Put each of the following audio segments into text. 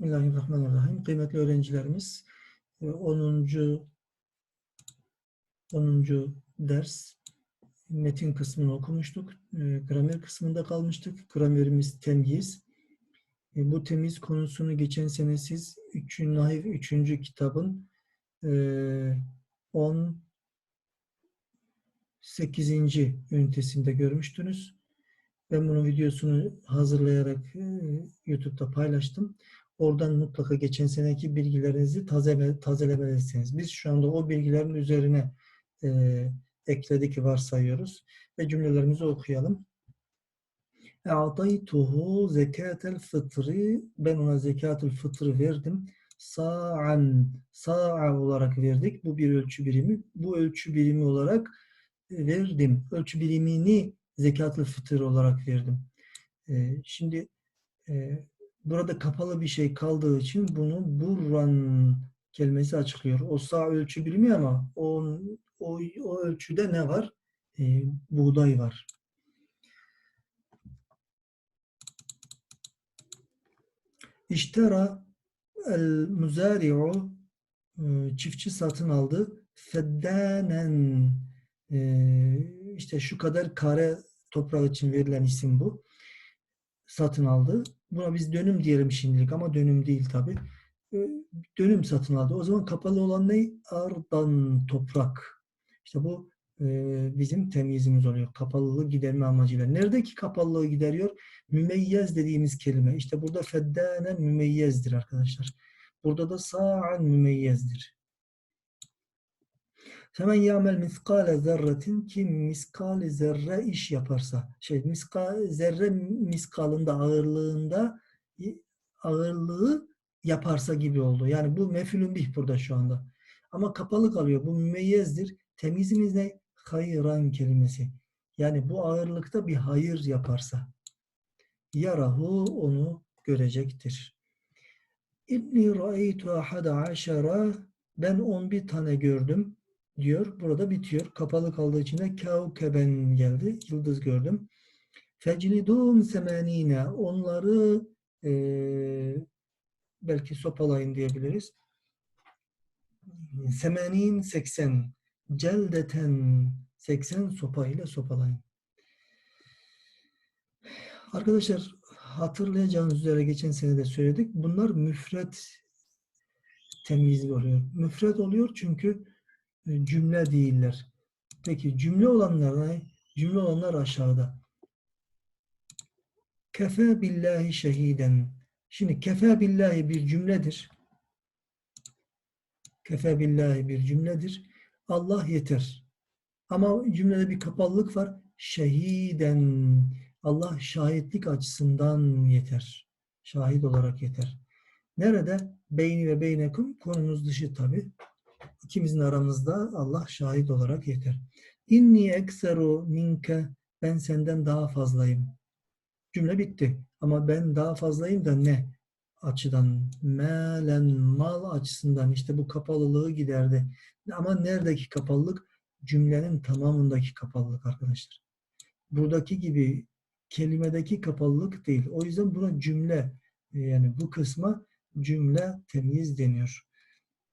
Bismillahirrahmanirrahim. Kıymetli öğrencilerimiz, e, 10. 10. ders metin kısmını okumuştuk. E, Gramer kısmında kalmıştık. Gramerimiz temyiz. E, Bu temyiz konusunu geçen sene siz 3. Nahiv 3. kitabın e, 18. ünitesinde görmüştünüz. Ben bunun videosunu hazırlayarak YouTube'da paylaştım. Oradan mutlaka geçen seneki bilgilerinizi tazele, tazelemelisiniz. Biz şu anda o bilgilerin üzerine e, ekledik varsayıyoruz ve cümlelerimizi okuyalım. A'taytuhu zekatel fıtri ben ona zekatel fıtri verdim. Sa'an sa'a olarak verdik. Bu bir ölçü birimi. Bu ölçü birimi olarak verdim. Ölçü birimini zekatel fıtır olarak verdim. Ee, şimdi e, burada kapalı bir şey kaldığı için bunu burran kelimesi açıklıyor. O sağ ölçü birimi ama o, o, o ölçüde ne var? E, buğday var. İştera el muzari'u e, çiftçi satın aldı. Feddanen e, işte şu kadar kare toprak için verilen isim bu. Satın aldı. Buna biz dönüm diyelim şimdilik ama dönüm değil tabi. Dönüm satın aldı. O zaman kapalı olan ne? Ardan toprak. İşte bu e, bizim temyizimiz oluyor. Kapalılığı giderme amacıyla. Neredeki kapalılığı gideriyor? Mümeyyez dediğimiz kelime. İşte burada feddane mümeyyezdir arkadaşlar. Burada da sa'an mümeyyezdir. Hemen yamel miskale zerretin kim miskali zerre iş yaparsa şey miskal zerre miskalında ağırlığında ağırlığı yaparsa gibi oldu. Yani bu mefülün bih burada şu anda. Ama kapalı kalıyor. Bu mümeyyezdir. Temizimiz ne? Hayran kelimesi. Yani bu ağırlıkta bir hayır yaparsa. Yarahu onu görecektir. İbni ra'eytu ahada aşara ben on bir tane gördüm diyor. Burada bitiyor. Kapalı kaldığı için de kevkeben geldi. Yıldız gördüm. Feclidum semenine onları e, belki sopalayın diyebiliriz. Semenin 80 celdeten 80 sopa ile sopalayın. Arkadaşlar hatırlayacağınız üzere geçen sene de söyledik. Bunlar müfret temyizi oluyor. Müfret oluyor çünkü cümle değiller. Peki cümle olanlar ne? Cümle olanlar aşağıda. Kefe billahi şehiden. Şimdi kefe billahi bir cümledir. Kefe billahi bir cümledir. Allah yeter. Ama cümlede bir kapalılık var. Şehiden. Allah şahitlik açısından yeter. Şahit olarak yeter. Nerede? Beyni ve beynekum konumuz dışı tabi. İkimizin aramızda Allah şahit olarak yeter. İnni ekseru minke ben senden daha fazlayım. Cümle bitti. Ama ben daha fazlayım da ne? Açıdan, melen, mal açısından işte bu kapalılığı giderdi. Ama neredeki kapalılık? Cümlenin tamamındaki kapalılık arkadaşlar. Buradaki gibi kelimedeki kapalılık değil. O yüzden buna cümle yani bu kısma cümle temyiz deniyor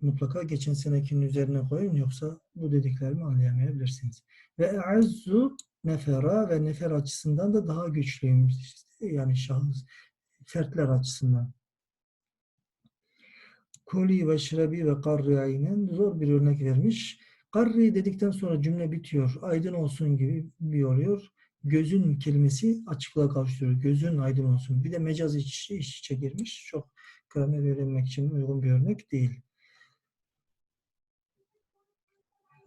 mutlaka geçen senekinin üzerine koyun yoksa bu dediklerimi anlayamayabilirsiniz. Ve e'azzu nefera ve nefer açısından da daha güçlüyüm. Yani şahıs, fertler açısından. Kuli ve şrebi ve karri aynen zor bir örnek vermiş. Karri dedikten sonra cümle bitiyor. Aydın olsun gibi bir oluyor. Gözün kelimesi açıklığa kavuşturuyor. Gözün aydın olsun. Bir de mecaz iç, iç içe girmiş. Çok gramer öğrenmek için uygun bir örnek değil.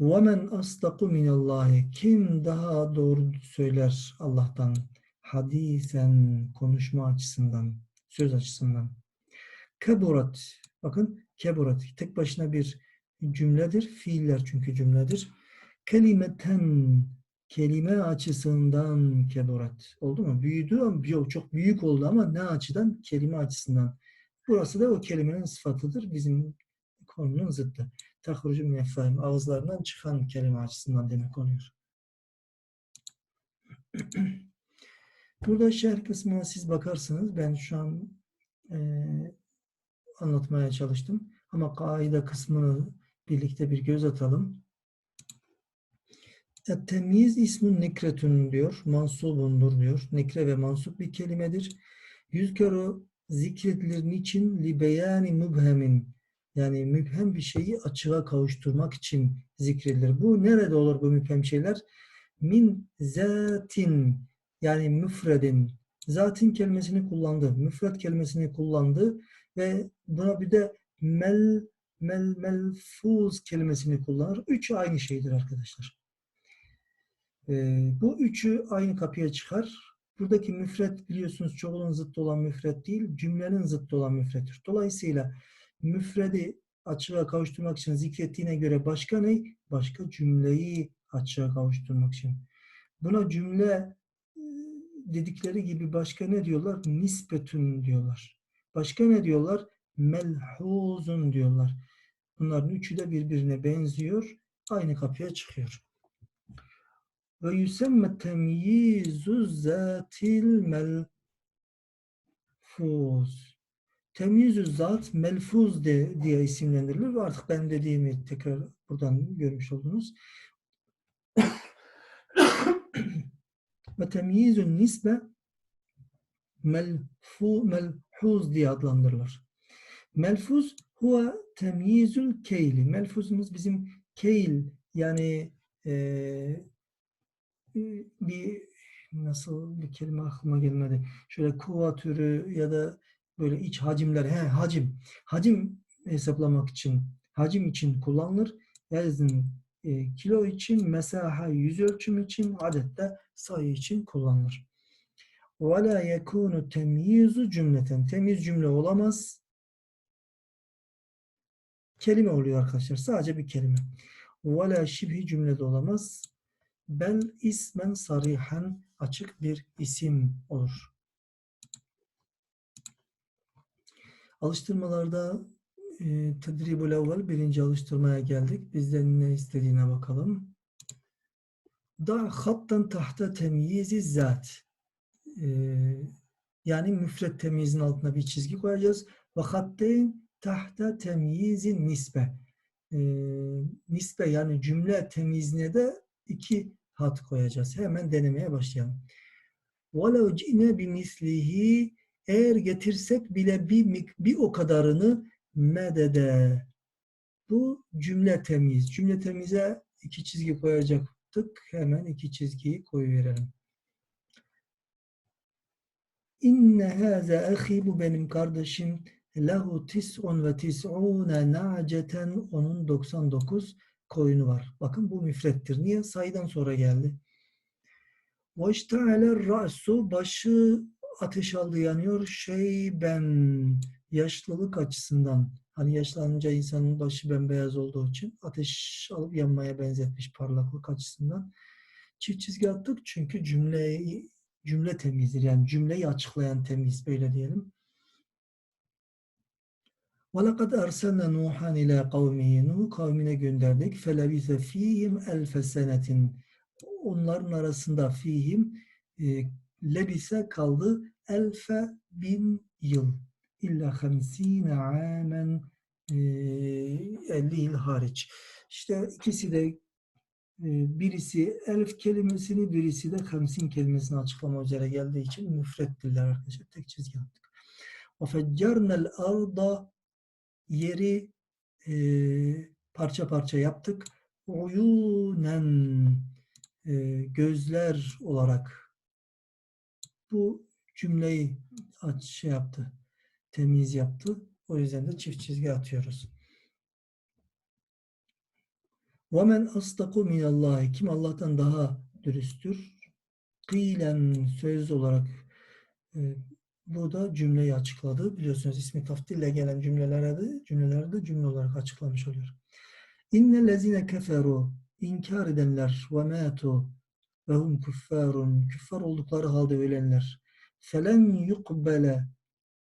وَمَنْ أَصْدَقُ مِنَ اللّٰهِ Kim daha doğru söyler Allah'tan? Hadisen, konuşma açısından, söz açısından. Keburat, bakın keburat, tek başına bir cümledir. Fiiller çünkü cümledir. Kelimeten, kelime açısından keburat. Oldu mu? Büyüdü ama yok, çok büyük oldu ama ne açıdan? Kelime açısından. Burası da o kelimenin sıfatıdır. Bizim konunun zıttı tahrucu mineffahim ağızlarından çıkan kelime açısından demek oluyor. Burada şerh kısmına siz bakarsınız. Ben şu an e, anlatmaya çalıştım. Ama kaide kısmını birlikte bir göz atalım. Temiz ismin nekretün diyor. Mansubundur diyor. Nekre ve mansup bir kelimedir. Yüzkeru zikredilir niçin? Li beyani mübhemin. Yani mübhem bir şeyi açığa kavuşturmak için zikredilir. Bu nerede olur bu mübhem şeyler? Min zatin yani müfredin. Zatin kelimesini kullandı. Müfred kelimesini kullandı ve buna bir de mel mel melfuz kelimesini kullanır. Üçü aynı şeydir arkadaşlar. Ee, bu üçü aynı kapıya çıkar. Buradaki müfret biliyorsunuz çoğulun zıttı olan müfret değil, cümlenin zıttı olan müfrettir. Dolayısıyla müfredi açığa kavuşturmak için zikrettiğine göre başka ne? Başka cümleyi açığa kavuşturmak için. Buna cümle e, dedikleri gibi başka ne diyorlar? Nispetün diyorlar. Başka ne diyorlar? Melhuzun diyorlar. Bunların üçü de birbirine benziyor. Aynı kapıya çıkıyor. Ve yüsemme temyizu zatil melfuz. Temyizü zat melfuz de, diye isimlendirilir. Ve artık ben dediğimi tekrar buradan görmüş oldunuz. Ve temyizün nisbe melfu, melhuz diye adlandırılır. Melfuz huve temyizül keyli. Melfuzumuz bizim keyl yani e, bir nasıl bir kelime aklıma gelmedi. Şöyle kuva türü ya da böyle iç hacimler. He, hacim. Hacim hesaplamak için, hacim için kullanılır. Yazın e, kilo için, mesaha yüz ölçüm için, adette sayı için kullanılır. وَلَا يَكُونُ تَمْيِيزُ cümleten. Temiz cümle olamaz. Kelime oluyor arkadaşlar. Sadece bir kelime. وَلَا şibhi cümle de olamaz. Bel ismen sarihan açık bir isim olur. Alıştırmalarda e, tedribul evvel birinci alıştırmaya geldik. Bizden ne istediğine bakalım. Da hattan tahta temyizi zat. E, yani müfret temyizin altına bir çizgi koyacağız. Ve hatteyn tahta temyizi nisbe. E, nisbe yani cümle temyizine de iki hat koyacağız. Hemen denemeye başlayalım. وَلَوْ جِئْنَا بِمِثْلِهِ eğer getirsek bile bir, bir o kadarını medede. Bu cümle temiz. Cümle temize iki çizgi koyacaktık. Hemen iki çizgiyi koyuverelim. İnne hâze ahi bu benim kardeşim lehu tis'un ve tis'une na'ceten onun 99 koyunu var. Bakın bu müfrettir. Niye? Sayıdan sonra geldi. Ve işte'aler ra'su başı ateş aldı yanıyor. Şey ben yaşlılık açısından hani yaşlanınca insanın başı bembeyaz olduğu için ateş alıp yanmaya benzetmiş parlaklık açısından. Çift çizgi attık çünkü cümleyi cümle temizdir. Yani cümleyi açıklayan temiz böyle diyelim. وَلَقَدْ أَرْسَلْنَا نُوحًا إِلَى قَوْمِهِ Nuh kavmine gönderdik. فَلَبِثَ ف۪يهِمْ أَلْفَ سَنَةٍ Onların arasında fihim e, lebise kaldı elfe bin yıl. İlla hamsine amen e, 50 yıl hariç. İşte ikisi de e, birisi elf kelimesini birisi de hamsin kelimesini açıklama üzere geldiği için müfrettirler arkadaşlar. Tek çizgi attık. وَفَجَّرْنَا الْأَرْضَ yeri e, parça parça yaptık. Uyunen e, gözler olarak bu cümleyi aç, şey yaptı, temiz yaptı. O yüzden de çift çizgi atıyoruz. وَمَنْ أَصْدَقُ مِنَ اللّٰهِ Kim Allah'tan daha dürüsttür? Kıйlen söz olarak e, bu da cümleyi açıkladı. Biliyorsunuz ismi taftille gelen cümlelere de, cümleleri de cümle olarak açıklamış oluyor. İnne lezine keferu inkar edenler ve matu ve hum küffarun küffar oldukları halde ölenler. Felen yukbele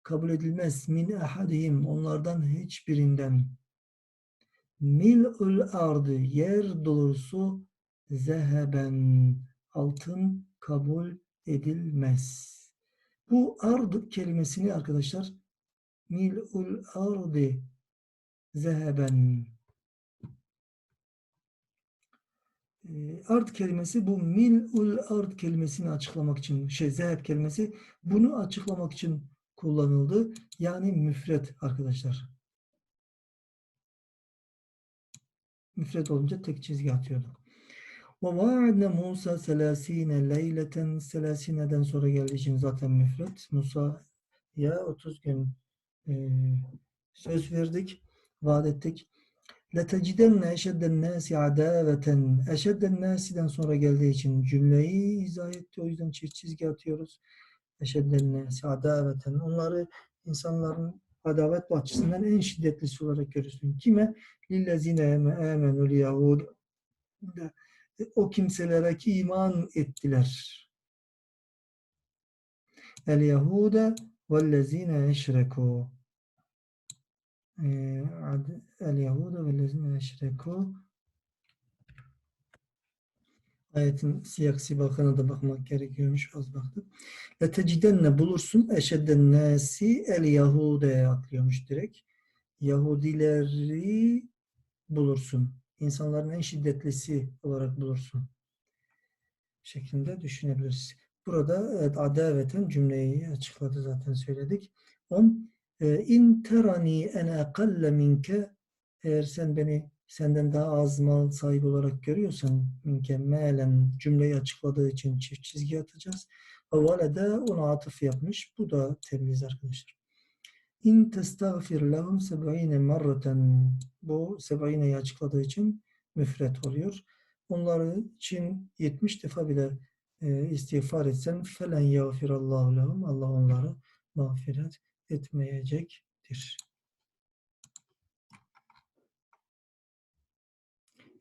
kabul edilmez. Min ahadihim. Onlardan hiçbirinden. Mil'ül ardı. Yer dolusu zeheben. Altın kabul edilmez. Bu ard kelimesini arkadaşlar mil'ul ardi zeheben. Ee, ard kelimesi bu mil'ul ard kelimesini açıklamak için şey zeheb kelimesi bunu açıklamak için kullanıldı. Yani müfret arkadaşlar. Müfret olunca tek çizgi atıyorduk. Vaadne Musa selasine leyleten selasineden sonra geldiği için zaten müfret. Musa'ya 30 gün e, söz verdik, vaat ettik. لَتَجِدَنَّ اَشَدَّ النَّاسِ عَدَاوَةً اَشَدَّ النَّاسِ'den sonra geldiği için cümleyi izah etti. O yüzden çift çizgi atıyoruz. اَشَدَّ النَّاسِ عَدَاوَةً Onları insanların adavet bahçesinden en şiddetlisi olarak görürsün. Kime? لِلَّذِينَ آمَنُوا الْيَهُودُ O kimselere ki iman ettiler. El-Yahude vellezine eşrekû El-Yahude vellezine eşrekû Ayetin siyak sibakına da bakmak gerekiyormuş. Az baktık. Letecidenne bulursun eşedden nasi el Yahude'ye atlıyormuş direkt. Yahudileri bulursun. İnsanların en şiddetlisi olarak bulursun. Şeklinde düşünebiliriz. Burada evet, adaveten cümleyi açıkladı zaten söyledik. 10. İn terani ene akalle minke eğer sen beni senden daha az mal sahibi olarak görüyorsan minke melen cümleyi açıkladığı için çift çizgi atacağız. Ve de ona atıf yapmış. Bu da temiz arkadaşlar. İn testağfir lehum seb'ine marraten bu seb'ineyi açıkladığı için müfret oluyor. Onlar için 70 defa bile e, istiğfar etsen felen yağfirallahu lehum Allah onları mağfiret etmeyecektir.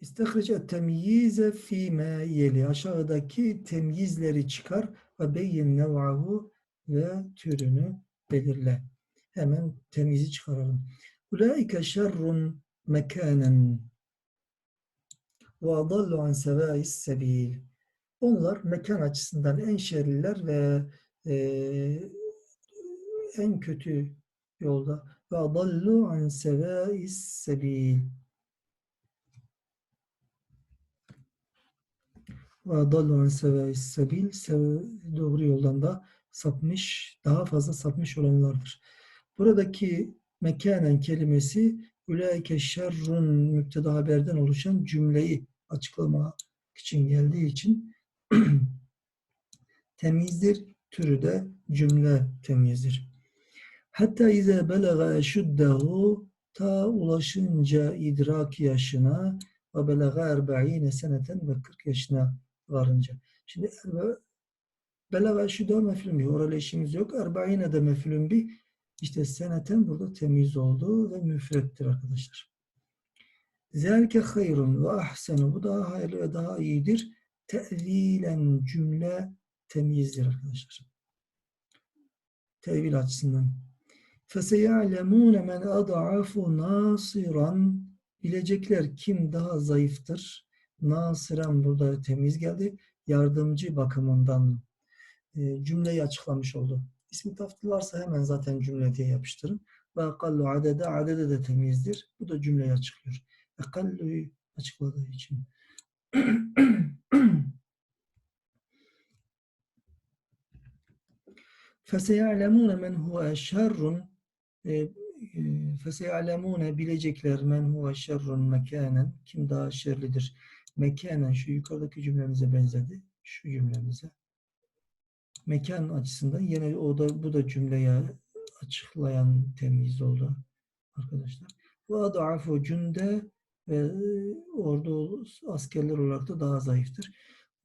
İstihrice temyize fîmâ yeli. Aşağıdaki temyizleri çıkar ve beyin nev'ahu ve türünü belirle. Hemen temyizi çıkaralım. Ulaike şerrun mekanen ve adallu an sevâis sebil. Onlar mekan açısından en şerliler ve e, en kötü yolda. Ve adallu an sevâis sebil. Ve adallu an sevâis sebil. Doğru yoldan da sapmış, daha fazla sapmış olanlardır. Buradaki mekanen kelimesi ülaike şerrun müpteda haberden oluşan cümleyi açıklamak için geldiği için temizdir. Türü de cümle temizdir. Hatta ize belaga eşuddehu ta ulaşınca idrak yaşına ve belaga erba'ine seneten ve 40 yaşına varınca. Şimdi belaga eşuddehu meflum bir. Orada işimiz yok. Erba'ine de meflum bir. İşte seneten burada temiz oldu ve müfrettir arkadaşlar. Zelke hayrun ve ahsenu. Bu daha hayırlı ve daha iyidir. Tevilen cümle temizdir arkadaşlar. Tevil açısından. فَسَيَعْلَمُونَ مَنْ اَضَعَفُ نَاصِرًا Bilecekler kim daha zayıftır. Nasiran burada temiz geldi. Yardımcı bakımından e, cümleyi açıklamış oldu. İsmi taftil hemen zaten cümle diye yapıştırın. Ve akallu adede, adede de temizdir. Bu da cümleyi açıklıyor. Akallu'yu açıkladığı için. فَسَيَعْلَمُونَ مَنْ هُوَ شَرٌ فَسَيَعْلَمُونَ bilecekler men huve şerrun mekanen kim daha şerlidir. Mekanen şu yukarıdaki cümlemize benzedi. Şu cümlemize. Mekan açısından yine o da bu da cümleye açıklayan temiz oldu arkadaşlar. Ve adafu cünde ve ordu askerler olarak da daha zayıftır.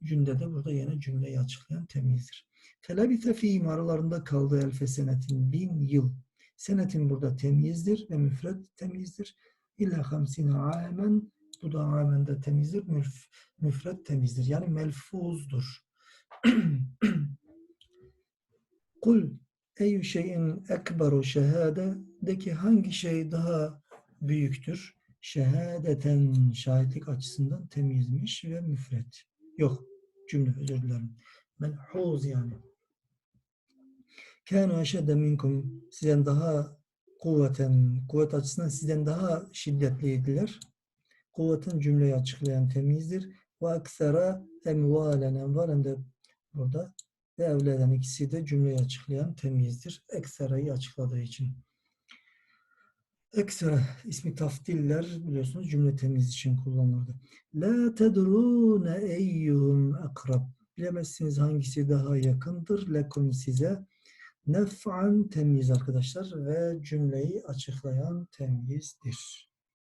Cünde de burada yine cümleyi açıklayan temizdir. Felabite fîhim aralarında kaldı elfe senetin bin yıl. Senetin burada temizdir ve müfret temizdir. İlla hamsine amen bu da amen de temizdir. Müf, müfret temizdir. Yani melfuzdur. Kul eyyü şeyin ekberu şehade de ki hangi şey daha büyüktür? Şehadeten şahitlik açısından temizmiş ve müfret. Yok cümle özür dilerim. Melhuz yani. Kânu eşedde minkum sizden daha kuvveten, kuvvet açısından sizden daha şiddetliydiler. Kuvvetin cümleyi açıklayan temizdir. Ve aksara emvalen, emvalen de burada ve evleden ikisi de cümleyi açıklayan temizdir. Ekserayı açıkladığı için. Eksera ismi taftiller biliyorsunuz cümle temiz için kullanılırdı. La tedrune eyyuhum akrab. Bilemezsiniz hangisi daha yakındır lekum size. Nef'an temiz arkadaşlar ve cümleyi açıklayan temizdir.